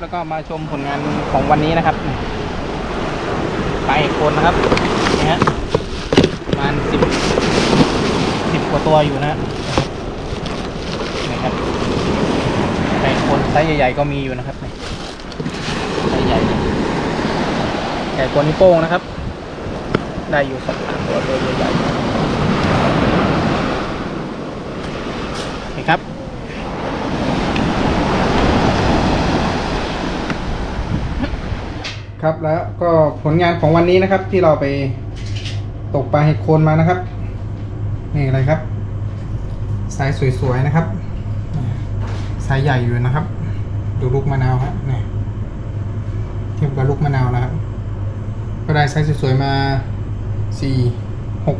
แล้วก็มาชมผลงานของวันนี้นะครับ ไปคนนะครับนี่ฮะประมาณสิบสิบกว่าตัวอยู่นะนี่ครับไปคนไซส์ใหญ่ๆก็มีอยู่นะครับไซส์ใหญ่เลยใหญ่กว่านิ้โป้งนะครับ ได้อยู่สองตัวตัวใหญ่ๆนี่ครับ ครับแล้วก็ผลงานของวันนี้นะครับ ที่เราไปตกปลาเห็ดโคนมานะครับนี่อะไรครับไซส์สวยๆนะครับไซส์ใหญ่อยู่นะครับ ดูลูกมะนาวครับนี่เทียบกับลูกมะนาวนะครับ ก็ได้ไซส์สวยๆมาสี่หก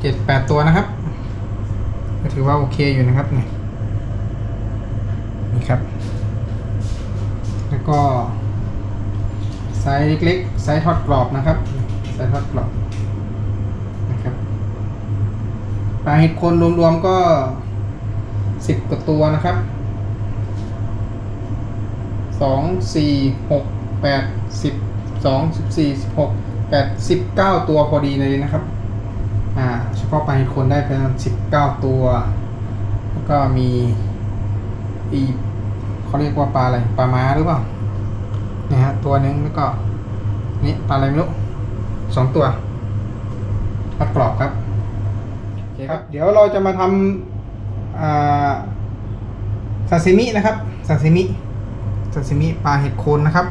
เจ็ดแปดตัวนะครับก็ถือว่าโอเคอยู่นะครับนี่นี่ครับ แล้วก็ ซส์เล็กๆไซส์ทอดกรอบนะครับไซส์ทอดกรอบนะครับปลาเห็ดโคนรวมๆก็สิบกว่าตัวนะครับสองสี่หกแปดสิบสองสิบสี่สิบหกแปดสิบเก้าตัวพอดีเลยนะครับ อ่า เฉพาะปลาเห็ดโคนได้ประมาณสิบเก้าตัว แล้วก็มีอีเขาเรียกว่าปลาอะไร ปลาม้าหรือเปล่านะฮะตัวหนึ่งแล้วก็ นี่ปลาอะไรไม่รู้สองตัวปลากรอบครับโอเคครับ เดี๋ยวเราจะมาทำอ่าซาซิมินะครับซาซิมิซาซิมิปลาเห็ดโคนนะครับ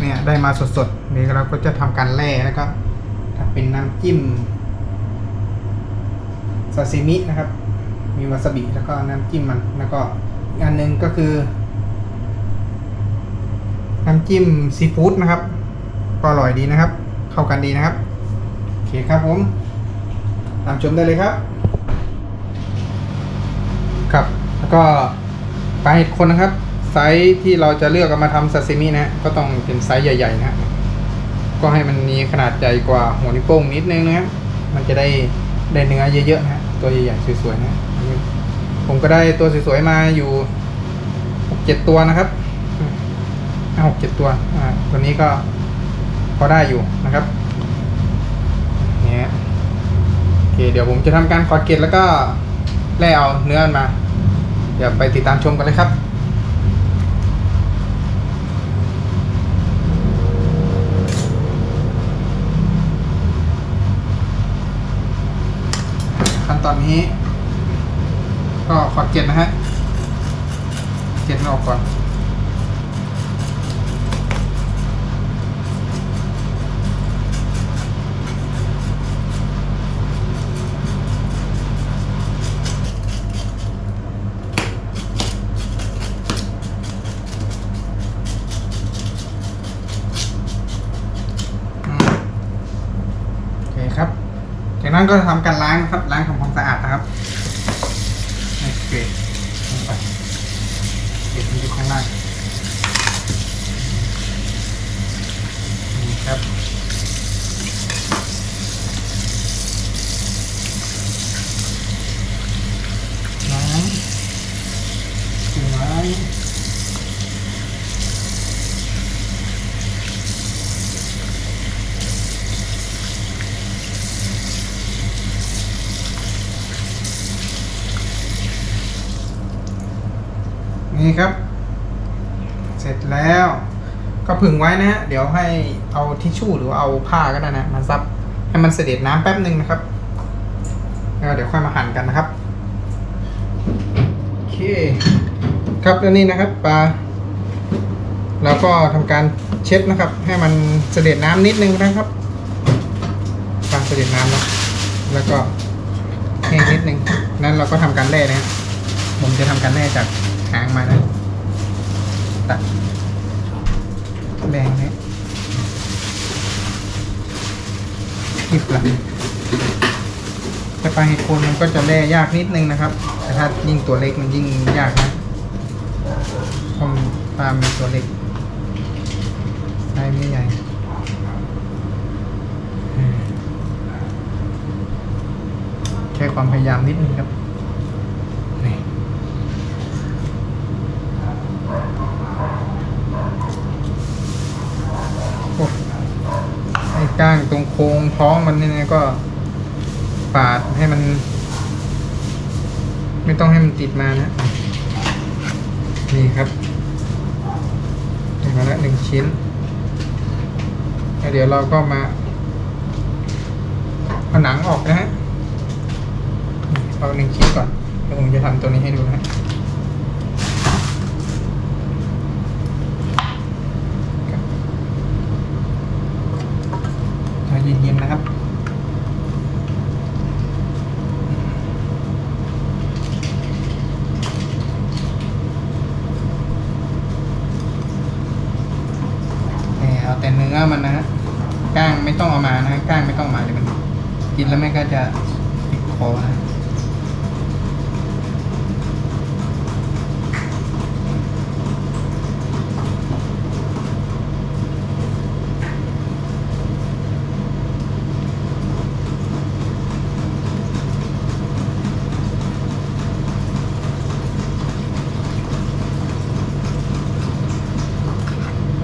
เนี่ยได้มาสดๆนี่เราก็จะทำการแล่แล้วก็ทำเป็นน้ำจิ้มซาซิมินะครับ มีวาซาบิแล้วก็น้ำจิ้มมัน แล้วก็อีกอันหนึงก็คือ น้ำจิ้มซีฟู้ดนะครับ ก็อร่อยดีนะครับ เข้ากันดีนะครับโอเคครับผมตามชมได้เลยครับ ครับ แล้วก็ปลาเห็ดคนนะครับ ไซส์ที่เราจะเลือกเอามาทำซาซิมินะก็ต้องเป็นไซส์ใหญ่ ๆ นะฮะก็ให้มันมีขนาดใหญ่กว่าหัวนิ้วโป้งนิดนึงนะมันจะได้ได้เนื้อเยอะๆนะฮะตัวใหญ่ๆสวยๆนะผมก็ได้ตัวสวยๆมาอยู่หกเจ็ดตัวนะครับห้าหกเจ็ดตัวอ่าตัวนี้ก็ พอได้อยู่นะครับเนี่ยโอเคเดี๋ยวผมจะทำการขอดเกล็ดแล้วก็แล่เอาเนื้อมา เดี๋ยวไปติดตามชมกันเลยครับขั้นตอนนี้ ก็ขอดเกล็ดนะฮะเกล็ดนออกก่อน ครับ จากนั้นก็ทำการล้างนะครับ ล้างทำความสะอาดนะครับให้เกรดลงไปเกรดมันอยู่ข้างล่างนี่ครับล้างกิ่งไม้ นี่ ครับ เสร็จแล้วก็ผึ่งไว้นะฮะ เดี๋ยวให้เอาทิชชู่หรือเอาผ้าก็ได้นะมาซับให้มันเสด็จน้ำแป๊บหนึ่งนะครับแล้วเดี๋ยวค่อยมาหั่นกันนะครับ โอเค ครับแล้วนี่นะครับปลาเราก็ทำการเช็ดนะครับ ให้มันเสด็จน้ำนิดนึงนะครับปลาเสด็จน้ำแล้วแล้วก็แห้งนิดนึงนั้นเราก็ทำการแล่นะครับผมจะทำการแล่จาก หางมานะตัดแรงเนะหยิบละแต่ปลาเห็ดโคนมันก็จะแล่ยากนิดนึงนะครับ แต่ถ้ายิ่งตัวเล็กมันยิ่งยากนะเพราะปลาเป็นตัวเล็กไซส์ไม่ใหญ่ใช้ความพยายามนิดนึงครับนี่โอ้ไอ้ ก้างตรงโค้งท้องมันเนี่ยก็ปาดให้มัน ไม่ต้องให้มันติดมานะ นี่ครับมาล้วหนึ่งชิ้นแล้วเดี๋ยวเราก็มาเอาหนังออกนะฮะเอาหนึ่งชิ้นก่อนแล้วผมจะทำตัวนี้ให้ดูนะฮะครับใจ เย็นๆนะครับเอาแต่เนื้อมันนะฮะก้างไม่ต้องเอามานะก้างไม่ต้องมาเดี๋ยวมัน กินแล้วแม่ก็จะติดคอนะ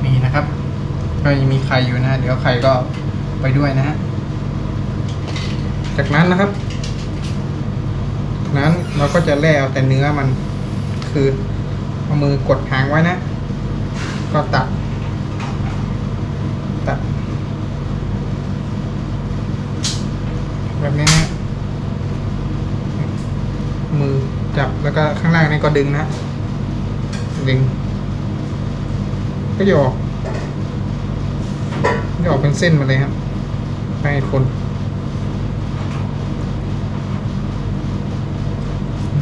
มีนะครับ ก็ยังมีไข่อยู่นะ เดี๋ยวไข่ก็ไปด้วยนะฮะ จากนั้นนะครับจากนั้นเราก็จะแล่เอาแต่เนื้อมัน คือเอามือกดหางไว้นะ ก็ตัด ตัด แบบนี้นะมือจับแล้วก็ข้างล่างนี่ก็ดึงนะ ดึง ก็จะออก จะออกเป็นเส้นมาเลยครับให้คน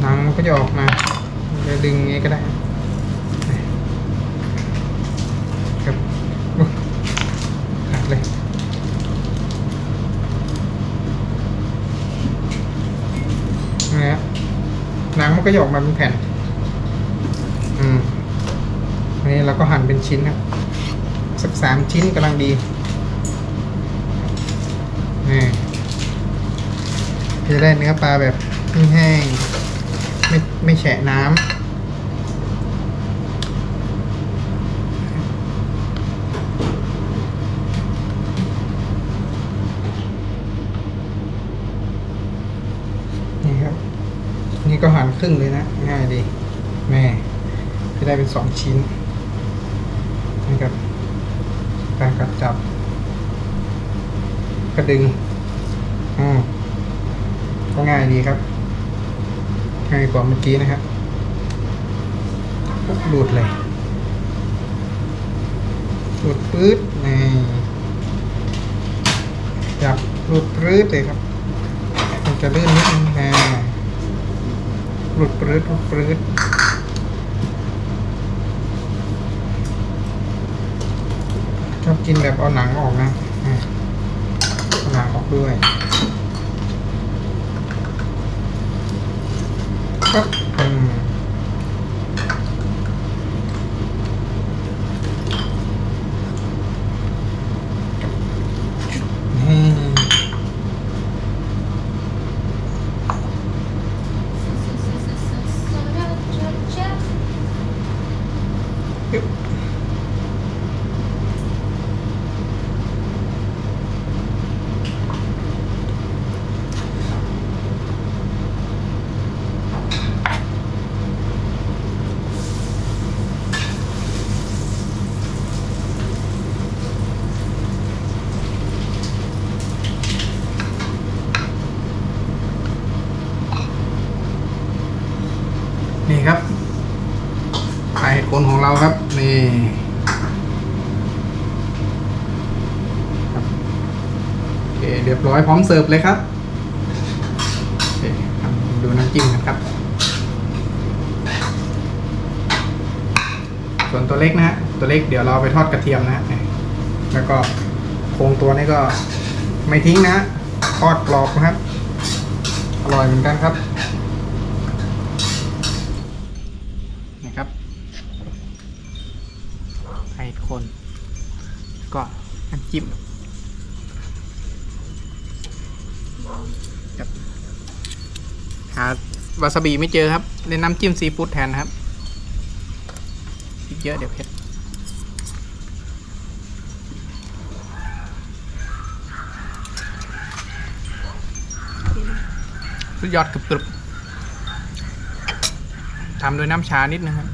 หนังมันก็จะออกมาจะดึงงี้ก็ได้ครับขาดเลยนี่ฮะหนังมันก็จะออกมาเป็นแผ่น อืมอันนี้เราก็หั่นเป็นชิ้นครับสักสามชิ้นกำลังดี นี่ จะได้เนื้อปลาแบบแห้งๆไม่ไม่แฉะน้ำนี่ครับ นี่ก็หั่นครึ่งเลยนะ ง่ายดี แม่จะได้เป็นสองชิ้นนี่ครับการกัดจับ กระดึง อืม ก็ง่ายดีครับ ง่ายกว่าเมื่อกี้นะครับปุ๊บหลุดเลยหลุดปื๊ดนี่จับหลุดปื๊ดเลยครับ มันจะลื่นนิดนึงนะหลุดปื๊ดหลุดปื๊ดชอบกินแบบเอาหนังออกนะอะเอาหนังออกด้วยปั๊บอืมนี่ ปึ๊บ เห็ดโคน ของเราครับนี่โอเคเรียบร้อยพร้อมเสิร์ฟเลยครับเคครับดูน้ำจิ้มนะครับ ส่วนตัวเล็กนะฮะตัวเล็กเดี๋ยวเราไปทอดกระเทียมนะแล้วก็โครงตัวนี้ก็ไม่ทิ้งนะฮะทอดกรอบนะครับอร่อยเหมือนกันครับ นี่ครับไข่คน ก็น้ำ จิ้มหาวาซาบิไม่เจอครับเล่นน้ำจิ้มซีฟู้ดแทนนะครับพริกเยอะเดี๋ยวเผ็ดสุดยอดกรึบๆทำด้วยน้ำชานิดนึงครับ